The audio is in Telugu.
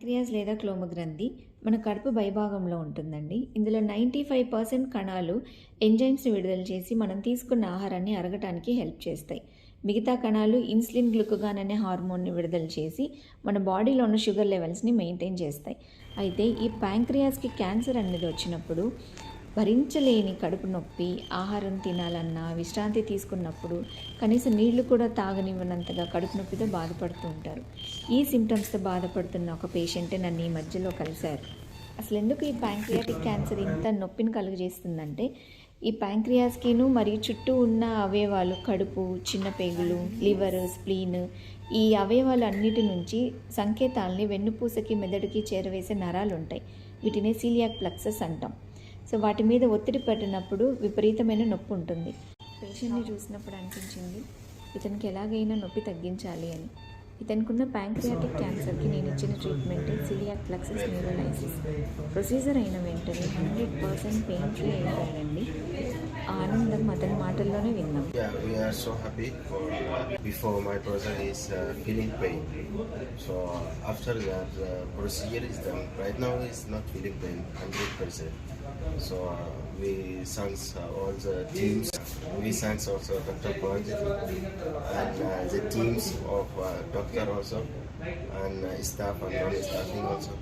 ప్యాంక్రియాస్ లేదా క్లోమగ్రంథి మన కడుపు భయభాగంలో ఉంటుందండి. ఇందులో నైంటీ ఫైవ్ పర్సెంట్ కణాలు ఎంజైమ్స్ని విడుదల చేసి మనం తీసుకున్న ఆహారాన్ని అరగటానికి హెల్ప్ చేస్తాయి. మిగతా కణాలు ఇన్సులిన్ గ్లూకోగాన్ అనే హార్మోన్ని విడుదల చేసి మన బాడీలో ఉన్న షుగర్ లెవెల్స్ని మెయింటైన్ చేస్తాయి. అయితే ఈ ప్యాంక్రియాస్కి క్యాన్సర్ అనేది వచ్చినప్పుడు భరించలేని కడుపు నొప్పి ఆహారం తినాలన్నా విశ్రాంతి తీసుకున్నప్పుడు కనీసం నీళ్ళు కూడా తాగనివ్వనంతగా కడుపు నొప్పితో బాధపడుతూ ఉంటారు. ఈ సిమ్టమ్స్తో బాధపడుతున్న ఒక పేషెంట్ నన్ను ఈ మధ్యలో కలిశారు. అసలు ఎందుకు ఈ ప్యాంక్రియాటిక్ క్యాన్సర్ ఇంత నొప్పిని కలుగజేస్తుందంటే ఈ ప్యాంక్రియాస్కిను మరియు చుట్టూ ఉన్న అవయవాలు కడుపు చిన్న పేగులు లివర్ స్ప్లీన్ ఈ అవయవాలు అన్నిటి నుంచి సంకేతాల్ని వెన్నుపూసకి మెదడుకి చేరవేసే నరాలు ఉంటాయి వీటిని సీలియాక్ ప్లక్సెస్ అంటాం. సో వాటి మీద ఒత్తిడి పెట్టినప్పుడు విపరీతమైన నొప్పి ఉంటుంది. పేషెంట్ని చూసినప్పుడు అనిపించింది ఇతనికి ఎలాగైనా నొప్పి తగ్గించాలి అని. ఇతనికున్న ప్యాంక్రియాటిక్ క్యాన్సర్కి నేను ఇచ్చిన treatment celiac plexus neurolysis procedure అయిన వెంటనే హండ్రెడ్ పర్సెంట్ పెయిన్ ఫ్రీ అయిపోయాడండి అతని మాటల్లోనే విన్నాం Yeah, we are so happy for before my brother is uh, feeling pain. So after that uh, procedure is done. Right now he's not feeling pain, hundred percent. So uh, we thanks uh, all the teams. We thanks also Dr. Pranjit and uh, the teams of uh, doctor also and uh, staff and non-staffing also.